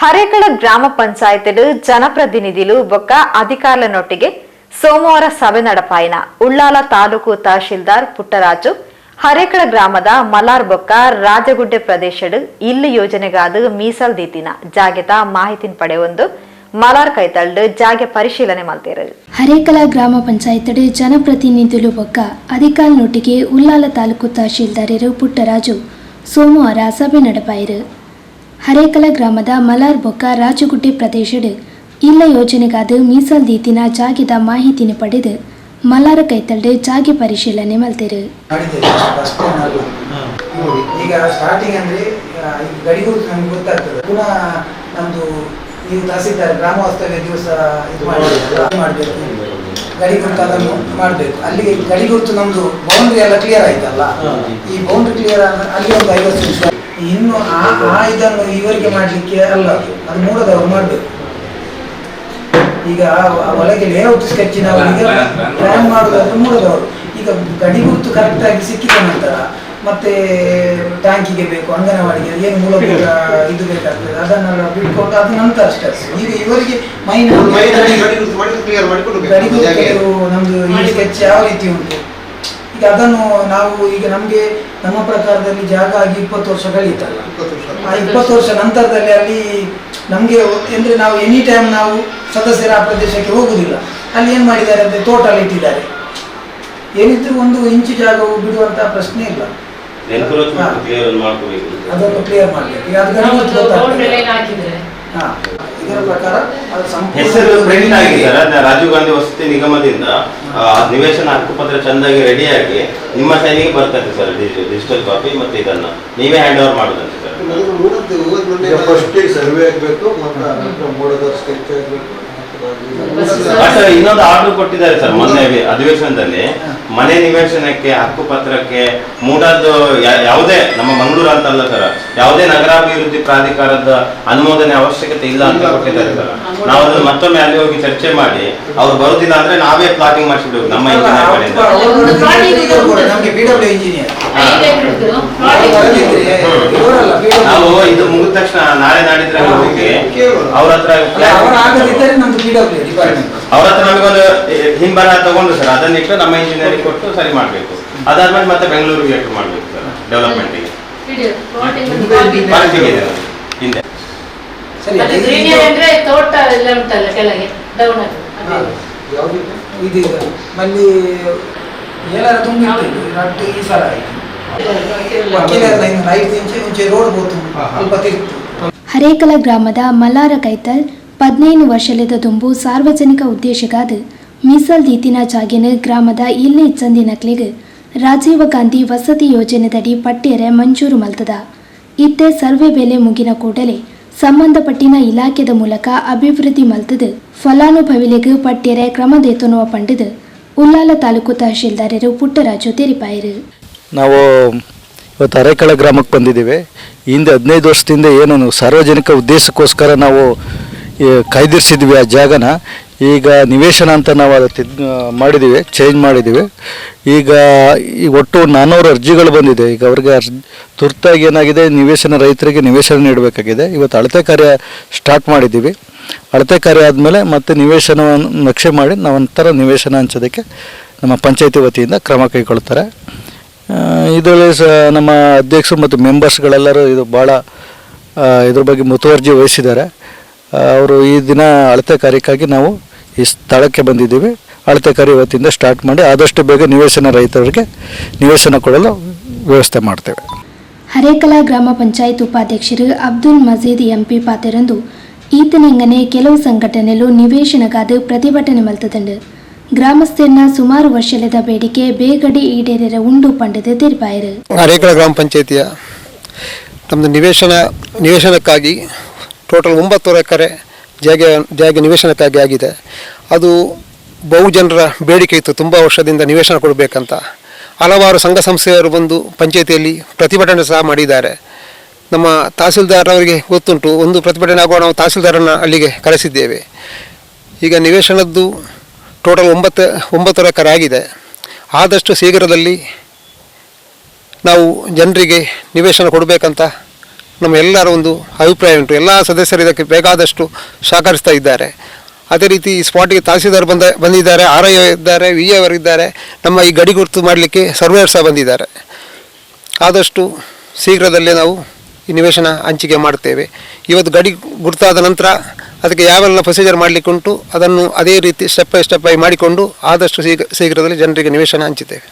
ಹರೇಕಳ ಗ್ರಾಮ పంచాయతీలు ಜನಪ್ರತಿನಿಧಿಲು ಬೊಕ್ಕ అధికారుల ನೋಟಿಗೆ ಸೋಮವಾರ ಸಭೆ ನಡಪಾಯಿನ ಉಳ್ಳಾಲ ತಾಲೂಕು ತಹಶೀಲ್ದಾರ್ ಪುಟ್ಟರಾಜು, ಹರೇಕಳ ಗ್ರಾಮದ ಮಲಾರ್ ಬೊಕ್ಕ ರಾಜಗುಡ್ಡೆ ಪ್ರದೇಶಡ್ ಇಲ್ಲಿ ಯೋಜನೆಗಾದ ಮೀಸಲ್ ದೀತಿನ ಜಾಗೆತ ಮಾಹಿತಿನ್ ಪಡೆವೊಂದು ಮಲಾರ್ ಕೈತಳ್ ಜಾಗೆ ಪರಿಶೀಲನೆ ಮಾಡ್ತೀರ. ಹರೇಕಲ ಗ್ರಾಮ ಪಂಚಾಯತ್ ಜನಪ್ರತಿನಿಧಿಲು ಬೊಕ್ಕ ಅಧಿಕಾರಿ ನೊಟ್ಟಿಗೆ ಉಳ್ಳಾಲ ತಾಲೂಕು ತಹಶೀಲ್ದಾರರು ಪುಟ್ಟರಾಜು ಸೋಮವಾರ ಸಭೆ ನಡಪಾಯಿರು. ಹರೇಕಲ ಗ್ರಾಮದ ಮಲಾರ್ ಬೊಕ್ಕ ರಾಜಗುಡ್ಡೆ ಪ್ರದೇಶಡ್. ಇಲ್ಲ ಯೋಜನೆಗಾದ ಮೀಸಲ್ ದೀತಿನ ಜಾಗಿದ ಮಾಹಿತಿನ ಪಡೆದು ಮಲಾರ ಕೈತಳ್ಳೆ ಜಾಗಿ ಪರಿಶೀಲನೆ ಮಲ್ತೇರು. ಈಗ ಸ್ಟಾರ್ಟಿಂಗ್ ಅಂದ್ರೆ ಆ, ಗಡಿ ಗುರುತು ನಮ್ಗೆ ಗೊತ್ತಾಗ್ತದೆ. ಪುನಃ ನಮ್ದು ನೀವು ತಹಸೀಲ್ದಾರ್ ಗ್ರಾಮ ವಾಸ್ತವ್ಯ ದಿವಸ ಇದು ಮಾಡಬೇಕು. ಗಡಿ ಗುರುತು ಅದನ್ನು ಮಾಡಬೇಕು. ಅಲ್ಲಿಗೆ ಗಡಿ ಗುರುತು ನಮ್ದು ಬೌಂಡ್ರಿ ಎಲ್ಲ ಕ್ಲಿಯರ್ ಆಯ್ತಲ್ಲ? ಈ ಬೌಂಡ್ರಿ ಕ್ಲಿಯರ್ ಅಲ್ಲಿ ಒಂದು ಐವತ್ತು ನಿಮಿಷ. ಇನ್ನು ಆ ಆ ಇದನ್ನು ಇವರಿಗೆ ಮಾಡ್ಲಿಕ್ಕೆ ಅಲ್ಲ ಅದು ಅದು ಮೂಡದವರು ಮಾಡಬೇಕು. ಈಗ ಒಳಗೆ ಲೇಔಟ್ ಸ್ಕೆಚ್ಚಿನವರಿಗೆ ಪ್ಲಾನ್ ಮಾಡೋದಾದ್ರೆ ಮೂಡದವರು ಈಗ ಗಡಿ ಗುರುತು ಕರೆಕ್ಟ್ ಆಗಿ ಸಿಕ್ಕಿದ ನಂತರ ಮತ್ತೆ ಟ್ಯಾಂಕಿಗೆ ಬೇಕು ಅಂಗನವಾಡಿಗೆ ಏನು ಮೂಲಭೂತ ಇದು ಬೇಕಾಗ್ತದೆ ಅದನ್ನೆಲ್ಲ ಬಿಟ್ಕೊಂಡು ಅದು ನಂತರ ಅಷ್ಟೇ ಈಗ ಇವರಿಗೆ ಮೈನ್ ನಮ್ದು ಈ ಸ್ಕೆಚ್ ಯಾವ ರೀತಿ ಉಂಟು? ಈಗ ಅದನ್ನು ನಾವು ಈಗ ನಮ್ಗೆ ನಮ್ಮ ಪ್ರಕಾರದಲ್ಲಿ ಜಾಗ ಆಗಿ ಇಪ್ಪತ್ತು ವರ್ಷ ಕಳೀತಲ್ಲ ಆ ಇಪ್ಪತ್ತು ವರ್ಷ ನಂತರದಲ್ಲಿ ಅಲ್ಲಿ ನಮಗೆ ಅಂದ್ರೆ ನಾವು ಎನಿ ಟೈಮ್ ನಾವು ಸದಸ್ಯರ ಆ ಪ್ರದೇಶಕ್ಕೆ ಹೋಗುದಿಲ್ಲ. ಅಲ್ಲಿ ಏನು ಮಾಡಿದ್ದಾರೆ ಅಂದ್ರೆ ತೋಟಲ್ಲಿ ಇಟ್ಟಿದ್ದಾರೆ. ಏನಿದ್ರು ಒಂದು ಇಂಚು ಜಾಗವು ಬಿಡುವಂತಹ ಪ್ರಶ್ನೆ ಇಲ್ಲ. ಎನ್ಕ್ರೋಚ್ಮೆಂಟ್ ಕ್ಲಿಯರ್ ಮಾಡ್ಕೋಬೇಕು ಅದನ್ನು ಕ್ಲಿಯರ್ ಮಾಡಬೇಕು. ಈಗ ಅದು ಇದರ ಪ್ರಕಾರ ಅದು ಹೆಸರು ಪ್ರಿಂಟ್ ಆಗಿದೆ. ಸರ್ ರಾಜೀವ್ ಗಾಂಧಿ ವಸತಿ ನಿಗಮದಿಂದ ಆ, ನಿವೇಶನ ಹಕ್ಕುಪತ್ರ ಚಂದಾಗಿ ರೆಡಿಯಾಗಿ ನಿಮ್ಮ ಸೈನಿಗೆ ಬರ್ತದೆ ಸರ್ ಡಿಜಿಟಲ್ ಕಾಪಿ ಮತ್ತೆ ಇದನ್ನ. ನೀವೇ ಹ್ಯಾಂಡ್ ಓವರ್ ಮಾಡುದಂತೆ ಸರ್. ಫಸ್ಟ್ ಸರ್ವೆ ಆಗ್ಬೇಕು ಮತ್ತೆ ನಂತರ ಮೂಡದ ಸ್ಕೆಚ್ ಆಗ್ಬೇಕು ಬಟ್ ಇನ್ನೊಂದು ಆರ್ಡರ್ ಕೊಟ್ಟಿದ್ದಾರೆ ಸರ್ ಮೊನ್ನೆ ಅಧಿವೇಶನದಲ್ಲಿ. ಮನೆ ನಿವೇಶನಕ್ಕೆ ಹಕ್ಕುಪತ್ರಕ್ಕೆ ಮೂಡದ್ದು ಯಾವುದೇ ನಮ್ಮ ಮಂಗಳೂರು ಅಂತಲ್ಲ ಸರ್ ಯಾವುದೇ ನಗರಾಭಿವೃದ್ಧಿ ಪ್ರಾಧಿಕಾರದ ಅನುಮೋದನೆ ಅವಶ್ಯಕತೆ ಇಲ್ಲ ಅಂತ ಕೊಟ್ಟಿದ್ದಾರೆ ಸರ್ ನಾವು ಅದನ್ನು ಮತ್ತೊಮ್ಮೆ ಅಲ್ಲಿ ಹೋಗಿ ಚರ್ಚೆ ಮಾಡಿ ಅವ್ರು ಬರುದಿಲ್ಲ ಅಂದ್ರೆ ನಾವೇ ಪ್ಲಾಟಿಂಗ್ ಮಾಡಿಸ್ಬಿಡ್ಬೇಕು ನಮ್ಮ ಕಡೆಯಿಂದ ಇಂಜಿನಿಯರ್ ನಾವು ಇದು ಮುಗಿದ ತಕ್ಷಣ ನಾಳೆ ನಾಡಿದ್ರೆ ಹೋಗಿ ಅವ್ರ ಹತ್ರ ಅವರು ಹತ್ರ ನಮಗೊಂದು ಹಿಂಬರ ತಗೊಂಡು ಸರ್ ಅದನ್ನಿಟ್ಟು ನಮ್ಮ ಇಂಜಿನಿಯರಿಂಗ್ ಕೊಟ್ಟು ಸರಿ ಮಾಡ್ಬೇಕು. ಅದಾದ್ಮೇಲೆ ಮತ್ತೆ ಬೆಂಗಳೂರಿಗೆ ಲೆಟರ್ ಮಾಡ್ಬೇಕು ಸರ್ ಡೆವಲಪ್ಮೆಂಟ್ ಹಿಂದೆ. ಅಂದ್ರೆ ತೋಟ ಎಲ್ಲ ಉಂಟಲ್ಲ ಕೆಳಗೆ ಡೌನ್ ಮಲ್ಲಿ ತುಂಬಿ ರಟ್ಟು ಈ ಸಲ ಹರೇಕಲ ಗ್ರಾಮದ ಮಲಾರ ಕೈತಲ್ ಪದ್ನೈದು ವರ್ಷದ ತುಂಬು ಸಾರ್ವಜನಿಕ ಉದ್ದೇಶಗಾದ ಮೀಸಲ್ ದೀತಿನ ಜಾಗಿನ ಗ್ರಾಮದ ಇಲ್ಲಿ ಇಚ್ಚಂದಿನಕ್ಲಿಗೆ ರಾಜೀವ ಗಾಂಧಿ ವಸತಿ ಯೋಜನೆದಡಿ ಪಟ್ಟಿಯರೆ ಮಂಜೂರು ಮಲ್ತದ. ಇತ್ತೆ ಸರ್ವೆ ಬೆಲೆ ಮುಗಿನ ಕೂಡಲೇ ಸಂಬಂಧಪಟ್ಟಿನ ಇಲಾಖೆದ ಮೂಲಕ ಅಭಿವೃದ್ಧಿ ಮಲ್ತದ. ಫಲಾನುಭವಿಲಿಗೆ ಪಟ್ಟಿಯರೆ ಕ್ರಮದೇತನುವ ಪಂಡಿದು ಉಲ್ಲಾಲ ತಾಲೂಕು ತಹಶೀಲ್ದಾರರು ಪುಟ್ಟರಾಜು ತೆರಿಪಾಯರು ನಾವು ಇವತ್ತು ಅರೆಕಳ ಗ್ರಾಮಕ್ಕೆ ಬಂದಿದ್ದೀವಿ. ಹಿಂದೆ ಹದಿನೈದು ವರ್ಷದಿಂದ ಏನು ಸಾರ್ವಜನಿಕ ಉದ್ದೇಶಕ್ಕೋಸ್ಕರ ನಾವು ಕಾಯ್ದಿರಿಸಿದ್ವಿ ಆ ಜಾಗನ. ಈಗ ನಿವೇಶನ ಅಂತ ನಾವು ಅದು ತಿದ್ ಮಾಡಿದ್ದೀವಿ ಚೇಂಜ್ ಮಾಡಿದ್ದೀವಿ ಈಗ ಈ ಒಟ್ಟು ನಾನ್ನೂರು ಅರ್ಜಿಗಳು ಬಂದಿದೆ. ಈಗ ಅವ್ರಿಗೆ ಅರ್ಜಿ, ತುರ್ತಾಗಿ ಏನಾಗಿದೆ, ನಿವೇಶನ ರೈತರಿಗೆ ನಿವೇಶನ ನೀಡಬೇಕಾಗಿದೆ. ಇವತ್ತು ಅಳತೆ ಕಾರ್ಯ ಸ್ಟಾರ್ಟ್ ಮಾಡಿದ್ದೀವಿ ಅಳತೆ ಕಾರ್ಯ ಆದಮೇಲೆ ಮತ್ತೆ ನಿವೇಶನವನ್ನು ನಕ್ಷೆ ಮಾಡಿ ನಾವು ಒಂಥರ ನಿವೇಶನ ಹಂಚೋದಕ್ಕೆ ನಮ್ಮ ಪಂಚಾಯತಿ ವತಿಯಿಂದ ಕ್ರಮ ಕೈಗೊಳ್ತಾರೆ. ಇದರಲ್ಲಿ ಸಹ ನಮ್ಮ ಅಧ್ಯಕ್ಷರು ಮತ್ತು ಮೆಂಬರ್ಸ್ಗಳೆಲ್ಲರೂ ಇದು ಭಾಳ ಇದ್ರ ಬಗ್ಗೆ ಮುತುವರ್ಜಿ ವಹಿಸಿದ್ದಾರೆ. ಅವರು ಈ ದಿನ ಅಳತೆ ಕಾರ್ಯಕ್ಕಾಗಿ ನಾವು ಈ ಸ್ಥಳಕ್ಕೆ ಬಂದಿದ್ದೀವಿ. ಅಳತೆ ಕಾರ್ಯ ಇವತ್ತಿಂದ ಸ್ಟಾರ್ಟ್ ಮಾಡಿ ಆದಷ್ಟು ಬೇಗ ನಿವೇಶನ ರೈತರಿಗೆ ನಿವೇಶನ ಕೊಡಲು ವ್ಯವಸ್ಥೆ ಮಾಡ್ತೇವೆ. ಹರೇಕಲಾ ಗ್ರಾಮ ಪಂಚಾಯತ್ ಉಪಾಧ್ಯಕ್ಷರು ಅಬ್ದುಲ್ ಮಜೀದ್ ಎಂಪಿ ಪಾತೆರಂದು ಈತನಿಂಗನೆ ಕೆಲವು ಸಂಘಟನೆಲು ನಿವೇಶನಗಾದ ಪ್ರತಿಭಟನೆ ಮಲ್ತದಂಡು. ಗ್ರಾಮಸ್ಥರನ್ನ ಸುಮಾರು ವರ್ಷದ ಬೇಡಿಕೆ ಬೇಗಡಿ ಈಡೇರಿರ ಉಂಡು ಪಂಡದ ತೆರಪಾಯರು. ಹರೇಕಲ ಗ್ರಾಮ ಪಂಚಾಯತಿಯ ನಮ್ಮದು ನಿವೇಶನ ನಿವೇಶನಕ್ಕಾಗಿ ಟೋಟಲ್ ಒಂಬತ್ತೂರು ಎಕರೆ ಜಾಗ ಜಾಗ ನಿವೇಶನಕ್ಕಾಗಿ ಆಗಿದೆ. ಅದು ಬಹುಜನರ ಬೇಡಿಕೆ ಇತ್ತು, ತುಂಬ ವರ್ಷದಿಂದ ನಿವೇಶನ ಕೊಡಬೇಕಂತ. ಹಲವಾರು ಸಂಘ ಸಂಸ್ಥೆಯವರು ಬಂದು ಪಂಚಾಯತಿಯಲ್ಲಿ ಪ್ರತಿಭಟನೆ ಸಹ ಮಾಡಿದ್ದಾರೆ. ನಮ್ಮ ತಹಸೀಲ್ದಾರವರಿಗೆ ಗೊತ್ತುಂಟು, ಒಂದು ಪ್ರತಿಭಟನೆ ಆಗುವ ನಾವು ತಹಸೀಲ್ದಾರನ ಅಲ್ಲಿಗೆ ಕರೆಸಿದ್ದೇವೆ. ಈಗ ನಿವೇಶನದ್ದು ಟೋಟಲ್ ಒಂಬತ್ತು ಒಂಬತ್ತು ಎಕರೆ ಆಗಿದೆ. ಆದಷ್ಟು ಶೀಘ್ರದಲ್ಲಿ ನಾವು ಜನರಿಗೆ ನಿವೇಶನ ಕೊಡಬೇಕಂತ ನಮ್ಮ ಎಲ್ಲರ ಒಂದು ಅಭಿಪ್ರಾಯ ಉಂಟು. ಎಲ್ಲ ಸದಸ್ಯರು ಇದಕ್ಕೆ ಬೇಕಾದಷ್ಟು ಸಹಕರಿಸ್ತಾ ಇದ್ದಾರೆ. ಅದೇ ರೀತಿ ಈ ಸ್ಪಾಟಿಗೆ ತಹಸೀಲ್ದಾರ್ ಬಂದ, ಬಂದಿದ್ದಾರೆ ಆರ್ ಐ ಇದ್ದಾರೆ ವಿ ಎ ಇದ್ದಾರೆ. ನಮ್ಮ ಈ ಗಡಿ ಗುರುತು ಮಾಡಲಿಕ್ಕೆ ಸರ್ವೇರ್ ಸಹ ಬಂದಿದ್ದಾರೆ. ಆದಷ್ಟು ಶೀಘ್ರದಲ್ಲೇ ನಾವು ಈ ನಿವೇಶನ ಹಂಚಿಕೆ ಮಾಡ್ತೇವೆ ಇವತ್ತು ಗಡಿ ಗುರುತಾದ ನಂತರ ಅದಕ್ಕೆ ಯಾವೆಲ್ಲ ಪ್ರೊಸೀಜರ್ ಮಾಡಲಿಕ್ಕುಂಟು ಅದನ್ನು ಅದೇ ರೀತಿ ಸ್ಟೆಪ್ ಬೈ ಸ್ಟೆಪ್ ಬೈ ಮಾಡಿಕೊಂಡು ಆದಷ್ಟು ಶೀಘ್ರ ಶೀಘ್ರದಲ್ಲಿ ಜನರಿಗೆ ನಿವೇಶನ ಹಂಚುತ್ತೇವೆ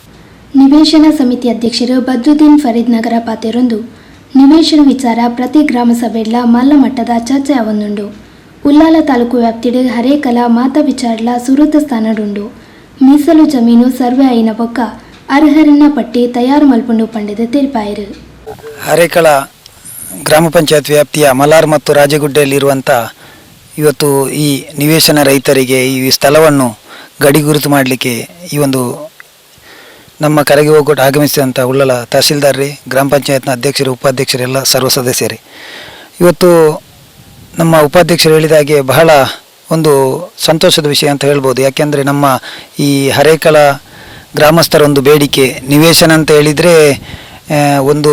ನಿವೇಶನ ಸಮಿತಿ ಅಧ್ಯಕ್ಷರು ಬದ್ರುದ್ದೀನ್ ಫರೀದ್ ನಗರ ಪಾತೆರೊಂದು ನಿವೇಶನ ವಿಚಾರ ಪ್ರತಿ ಗ್ರಾಮ ಸಭೆಡ್ಲ ಮಲ್ಲ ಮಟ್ಟದ ಚರ್ಚೆ ಅವನುಂಡು ಉಲ್ಲಾಲ ತಾಲೂಕು ವ್ಯಾಪ್ತಿಡ್ ಹರೇಕಲ ಮಾತ ವಿಚಾರಲ ಸುರತ ಸ್ಥಾನಡುಂಡು ಮೀಸಲು ಜಮೀನು ಸರ್ವೆ అయిన ಬೊಕ್ಕ ಅರ್ಹರನ್ನ ಪಟ್ಟಿ ತಯಾರು ಮಲ್ಪುಂಡು ಪಂಡಿತ ತಿಳಿಪಾಯಿರು ಅರೇಕಳ ಗ್ರಾಮ ಪಂಚಾಯತ್ ವ್ಯಾಪ್ತಿಯ ಮಲಾರ್ ಮತ್ತು ರಾಜಗುಡ್ಡೆಯಲ್ಲಿರುವಂಥ ಇವತ್ತು ಈ ನಿವೇಶನ ರೈತರಿಗೆ ಈ ಸ್ಥಳವನ್ನು ಗಡಿ ಗುರುತು ಮಾಡಲಿಕ್ಕೆ ಈ ಒಂದು ನಮ್ಮ ಕರೆಗೆ ಹೋಗ್ಬಿಟ್ಟು ಆಗಮಿಸಿದಂಥ ಉಳ್ಳಲ ತಹಸೀಲ್ದಾರ್ರಿ, ಗ್ರಾಮ ಪಂಚಾಯತ್ನ ಅಧ್ಯಕ್ಷರು, ಉಪಾಧ್ಯಕ್ಷರೆಲ್ಲ ಸರ್ವ ಸದಸ್ಯರೇ. ಇವತ್ತು ನಮ್ಮ ಉಪಾಧ್ಯಕ್ಷರು ಹೇಳಿದ ಹಾಗೆ ಬಹಳ ಒಂದು ಸಂತೋಷದ ವಿಷಯ ಅಂತ ಹೇಳ್ಬೋದು. ಯಾಕೆಂದರೆ ನಮ್ಮ ಈ ಹರೇಕಳ ಗ್ರಾಮಸ್ಥರ ಒಂದು ಬೇಡಿಕೆ, ನಿವೇಶನ ಅಂತ ಹೇಳಿದರೆ ಒಂದು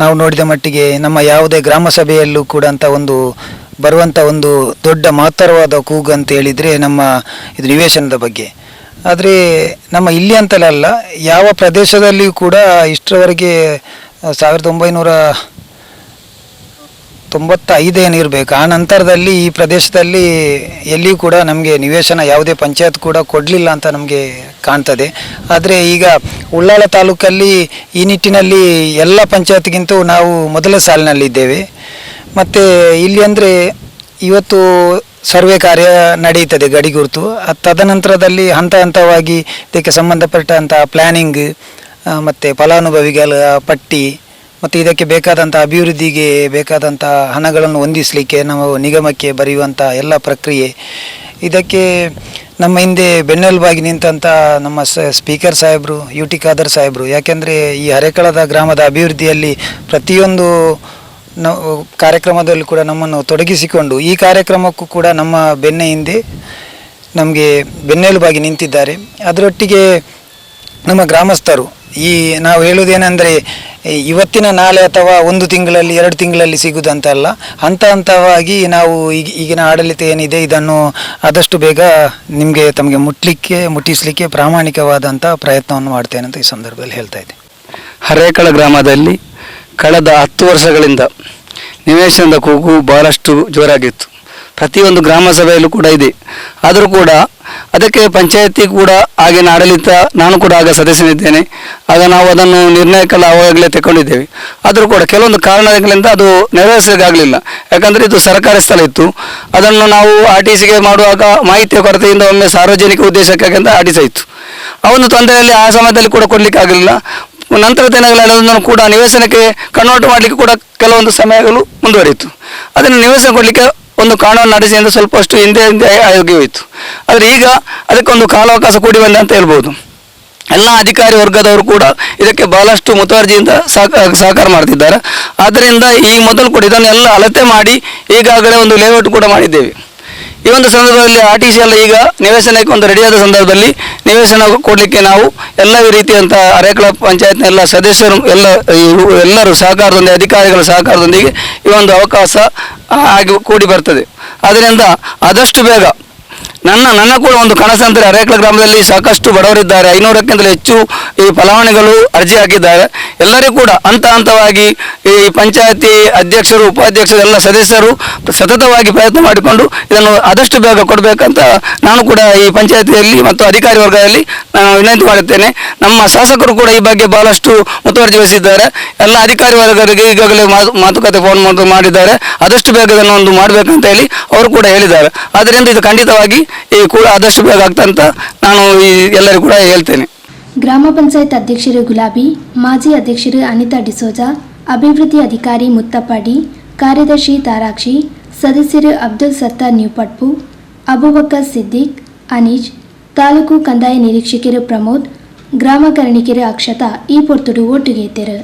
ನಾವು ನೋಡಿದ ಮಟ್ಟಿಗೆ ನಮ್ಮ ಯಾವುದೇ ಗ್ರಾಮ ಸಭೆಯಲ್ಲೂ ಕೂಡ ಅಂತ ಒಂದು ಬರುವಂಥ ಒಂದು ದೊಡ್ಡ ಮಹತ್ತರವಾದ ಕೂಗು ಅಂತ ಹೇಳಿದರೆ ನಮ್ಮ ಇದು ನಿವೇಶನದ ಬಗ್ಗೆ. ಆದರೆ ನಮ್ಮ ಇಲ್ಲಿ ಅಂತಲೇ ಅಲ್ಲ, ಯಾವ ಪ್ರದೇಶದಲ್ಲಿಯೂ ಕೂಡ ಇಷ್ಟರವರೆಗೆ ಸಾವಿರದ ಒಂಬೈನೂರ ತೊಂಬತ್ತ ಐದೇನು ಇರಬೇಕು, ಆ ನಂತರದಲ್ಲಿ ಈ ಪ್ರದೇಶದಲ್ಲಿ ಎಲ್ಲಿಯೂ ಕೂಡ ನಮಗೆ ನಿವೇಶನ, ಯಾವುದೇ ಪಂಚಾಯತ್ ಕೂಡ ಕೊಡಲಿಲ್ಲ ಅಂತ ನಮಗೆ ಕಾಣ್ತದೆ. ಆದರೆ ಈಗ ಉಳ್ಳಾಲ ತಾಲೂಕಲ್ಲಿ ಈ ನಿಟ್ಟಿನಲ್ಲಿ ಎಲ್ಲ ಪಂಚಾಯತ್ಗಿಂತೂ ನಾವು ಮೊದಲ ಸಾಲಿನಲ್ಲಿದ್ದೇವೆ. ಮತ್ತು ಇಲ್ಲಿ ಅಂದರೆ ಇವತ್ತು ಸರ್ವೆ ಕಾರ್ಯ ನಡೆಯುತ್ತದೆ ಗಡಿ ಗುರುತು. ತದನಂತರದಲ್ಲಿ ಹಂತ ಹಂತವಾಗಿ ಇದಕ್ಕೆ ಸಂಬಂಧಪಟ್ಟಂಥ ಪ್ಲ್ಯಾನಿಂಗ್ ಮತ್ತು ಫಲಾನುಭವಿಗಳ ಪಟ್ಟಿ, ಮತ್ತು ಇದಕ್ಕೆ ಬೇಕಾದಂಥ ಅಭಿವೃದ್ಧಿಗೆ ಬೇಕಾದಂಥ ಹಣಗಳನ್ನು ಹೊಂದಿಸಲಿಕ್ಕೆ ನಾವು ನಿಗಮಕ್ಕೆ ಬರೆಯುವಂಥ ಎಲ್ಲ ಪ್ರಕ್ರಿಯೆ. ಇದಕ್ಕೆ ನಮ್ಮ ಹಿಂದೆ ಬೆನ್ನೆಲುಬಾಗಿ ನಿಂತಂಥ ನಮ್ಮ ಸ ಸ್ಪೀಕರ್ ಸಾಹೇಬರು ಯು ಟಿ ಖಾದರ್ ಸಾಹೇಬರು, ಯಾಕೆಂದರೆ ಈ ಹರೇಕಳದ ಗ್ರಾಮದ ಅಭಿವೃದ್ಧಿಯಲ್ಲಿ ಪ್ರತಿಯೊಂದು ನಾವು ಕಾರ್ಯಕ್ರಮದಲ್ಲಿ ಕೂಡ ನಮ್ಮನ್ನು ತೊಡಗಿಸಿಕೊಂಡು ಈ ಕಾರ್ಯಕ್ರಮಕ್ಕೂ ಕೂಡ ನಮ್ಮ ಬೆನ್ನ ಹಿಂದೆ ನಮಗೆ ಬೆನ್ನೆಲುಬಾಗಿ ನಿಂತಿದ್ದಾರೆ. ಅದರೊಟ್ಟಿಗೆ ನಮ್ಮ ಗ್ರಾಮಸ್ಥರು ಈ ನಾವು ಹೇಳುವುದೇನೆಂದರೆ ಇವತ್ತಿನ ನಾಳೆ ಅಥವಾ ಒಂದು ತಿಂಗಳಲ್ಲಿ, ಎರಡು ತಿಂಗಳಲ್ಲಿ ಸಿಗುವುದಂತಲ್ಲ ಹಂತ ಹಂತವಾಗಿ ನಾವು ಈಗ, ಈಗಿನ ಆಡಳಿತ ಏನಿದೆ ಇದನ್ನು ಆದಷ್ಟು ಬೇಗ ನಿಮಗೆ ತಮಗೆ ಮುಟ್ಲಿಕ್ಕೆ, ಮುಟ್ಟಿಸಲಿಕ್ಕೆ ಪ್ರಾಮಾಣಿಕವಾದಂಥ ಪ್ರಯತ್ನವನ್ನು ಮಾಡ್ತೇನೆ ಅಂತ ಈ ಸಂದರ್ಭದಲ್ಲಿ ಹೇಳ್ತಾ ಇದ್ದೆ. ಹರೇಕಳ ಗ್ರಾಮದಲ್ಲಿ ಕಳೆದ ಹತ್ತು ವರ್ಷಗಳಿಂದ ನಿವೇಶನದ ಕೂಗು ಬಹಳಷ್ಟು ಜೋರಾಗಿತ್ತು. ಪ್ರತಿಯೊಂದು ಗ್ರಾಮ ಸಭೆಯಲ್ಲೂ ಕೂಡ ಇದೆ. ಆದರೂ ಕೂಡ ಅದಕ್ಕೆ ಪಂಚಾಯತಿ ಕೂಡ ಆಗಿನ ಆಡಳಿತ ನಾನು ಕೂಡ ಆಗ ಸದಸ್ಯನಿದ್ದೇನೆ. ಆಗ ನಾವು ಅದನ್ನು ನಿರ್ಣಯಕ್ಕೆಲ್ಲ ಆವಾಗಲೇ ತಗೊಂಡಿದ್ದೇವೆ ಆದರೂ ಕೂಡ ಕೆಲವೊಂದು ಕಾರಣಗಳಿಂದ ಅದು ನೆರವೇರಿಸಲಿಕ್ಕಾಗಲಿಲ್ಲ. ಯಾಕಂದರೆ ಇದು ಸರ್ಕಾರಿ ಸ್ಥಳ ಇತ್ತು. ಅದನ್ನು ನಾವು ಆರ್ ಟಿ ಸಿಗೆ ಮಾಡುವಾಗ ಮಾಹಿತಿಯ ಕೊರತೆಯಿಂದ ಒಮ್ಮೆ ಸಾರ್ವಜನಿಕ ಉದ್ದೇಶಕ್ಕಾಗಿ ಅಂತ ಆ ಒಂದು ತೊಂದರೆಯಲ್ಲಿ ಆ ಸಮಯದಲ್ಲಿ ಕೂಡ ಕೊಡಲಿಕ್ಕೆ ಆಗಲಿಲ್ಲ ನಂತರ ದಿನಗಳಲ್ಲಿ ಅದನ್ನು ಕೂಡ ನಿವೇಶನಕ್ಕೆ ಕನ್ವರ್ಟ್ ಮಾಡಲಿಕ್ಕೆ ಕೂಡ ಕೆಲವೊಂದು ಸಮಯಗಳು ಮುಂದುವರಿಯಿತು. ಅದನ್ನು ನಿವೇಶನ ಕೊಡಲಿಕ್ಕೆ ಒಂದು ಕಾನೂನು ನಡೆಸಿ ಸ್ವಲ್ಪಷ್ಟು ಸ್ವಲ್ಪ ಅಷ್ಟು ಹಿಂದೆ ಹಿಂದೆ ಆಗಿ ಆದರೆ ಈಗ ಅದಕ್ಕೊಂದು ಕಾಲಾವಕಾಶ ಕೂಡಿ ಬಂದ ಅಂತ ಹೇಳ್ಬೋದು. ಎಲ್ಲ ಅಧಿಕಾರಿ ವರ್ಗದವರು ಕೂಡ ಇದಕ್ಕೆ ಬಹಳಷ್ಟು ಮುತುವರ್ಜಿಯಿಂದ ಸಹಕ ಸಹಕಾರ ಮಾಡ್ತಿದ್ದಾರೆ. ಆದ್ದರಿಂದ ಈ ಮೊದಲು ಕೂಡ ಇದನ್ನೆಲ್ಲ ಅಳತೆ ಮಾಡಿ ಈಗಾಗಲೇ ಒಂದು ಲೇಔಟ್ ಕೂಡ ಮಾಡಿದ್ದೇವೆ. ಈ ಒಂದು ಸಂದರ್ಭದಲ್ಲಿ ಆರ್ ಟಿ ಸಿ ಎಲ್ಲ ಈಗ ನಿವೇಶನಕ್ಕೆ ಒಂದು ರೆಡಿಯಾದ ಸಂದರ್ಭದಲ್ಲಿ ನಿವೇಶನ ಕೊಡಲಿಕ್ಕೆ ನಾವು ಎಲ್ಲ ರೀತಿಯಂಥ ಅರೆಕಳ ಪಂಚಾಯತ್ನ ಎಲ್ಲ ಸದಸ್ಯರು ಎಲ್ಲ ಎಲ್ಲರೂ ಸಹಕಾರದೊಂದಿಗೆ, ಅಧಿಕಾರಿಗಳ ಸಹಕಾರದೊಂದಿಗೆ ಈ ಒಂದು ಅವಕಾಶ ಆಗಿ ಕೂಡಿ ಬರ್ತದೆ. ಆದ್ದರಿಂದ ಆದಷ್ಟು ಬೇಗ ನನ್ನ ನನ್ನ ಕೂಡ ಒಂದು ಕನಸಂದರೆ ಅರೇಕಳ ಗ್ರಾಮದಲ್ಲಿ ಸಾಕಷ್ಟು ಬಡವರಿದ್ದಾರೆ. ಐನೂರಕ್ಕಿಂತಲೂ ಹೆಚ್ಚು ಈ ಫಲಾವಣಿಗಳು ಅರ್ಜಿ ಹಾಕಿದ್ದಾರೆ. ಎಲ್ಲರಿಗೂ ಕೂಡ ಹಂತ ಹಂತವಾಗಿ ಈ ಪಂಚಾಯತಿ ಅಧ್ಯಕ್ಷರು, ಉಪಾಧ್ಯಕ್ಷರು, ಎಲ್ಲ ಸದಸ್ಯರು ಸತತವಾಗಿ ಪ್ರಯತ್ನ ಮಾಡಿಕೊಂಡು ಇದನ್ನು ಆದಷ್ಟು ಬೇಗ ಕೊಡಬೇಕಂತ ನಾನು ಕೂಡ ಈ ಪಂಚಾಯತಿಯಲ್ಲಿ ಮತ್ತು ಅಧಿಕಾರಿ ವರ್ಗದಲ್ಲಿ ವಿನಂತಿ ಮಾಡುತ್ತೇನೆ. ನಮ್ಮ ಶಾಸಕರು ಕೂಡ ಈ ಬಗ್ಗೆ ಬಹಳಷ್ಟು ಮುತುವರ್ಜಿ ವಹಿಸಿದ್ದಾರೆ. ಎಲ್ಲ ಅಧಿಕಾರಿ ವರ್ಗರಿಗೆ ಈಗಾಗಲೇ ಮಾತು- ಮಾತುಕತೆ ಫೋನ್ ಮಾಡಿ ಮಾಡಿದ್ದಾರೆ. ಆದಷ್ಟು ಬೇಗ ಇದನ್ನು ಒಂದು ಮಾಡಬೇಕಂತ ಹೇಳಿ ಅವರು ಕೂಡ ಹೇಳಿದ್ದಾರೆ. ಆದ್ದರಿಂದ ಇದು ಖಂಡಿತವಾಗಿ ಈ ಕೂಡ ಆದಷ್ಟು ಬೇಗ ಆಗ್ತಂತ ನಾನು ಈ ಎಲ್ಲರಿಗೂ ಕೂಡ ಹೇಳ್ತೇನೆ. ಗ್ರಾಮ ಪಂಚಾಯತ್ ಅಧ್ಯಕ್ಷರು ಗುಲಾಬಿ, ಮಾಜಿ ಅಧ್ಯಕ್ಷರು ಅನಿತಾ ಡಿಸೋಜಾ, ಅಭಿವೃದ್ಧಿ ಅಧಿಕಾರಿ ಮುತ್ತಪ್ಪಾಡಿ, ಕಾರ್ಯದರ್ಶಿ ತಾರಾಕ್ಷಿ, ಸದಸ್ಯರು ಅಬ್ದುಲ್ ಸತ್ತಾರ್ ನ್ಯೂಪಟ್ಪು ಅಬುಬಕ್ಕರ್ ಸಿದ್ದಿಕ್, ಅನೀಜ್, ತಾಲೂಕು ಕಂದಾಯ ನಿರೀಕ್ಷಕರು ಪ್ರಮೋದ್ ಗ್ರಾಮ ಕರಣಿಕೆರು ಅಕ್ಷತಾ ಈ ಪೊರ್ತುಡು ಒಟ್ಟಿಗೆ ಇದ್ದರು.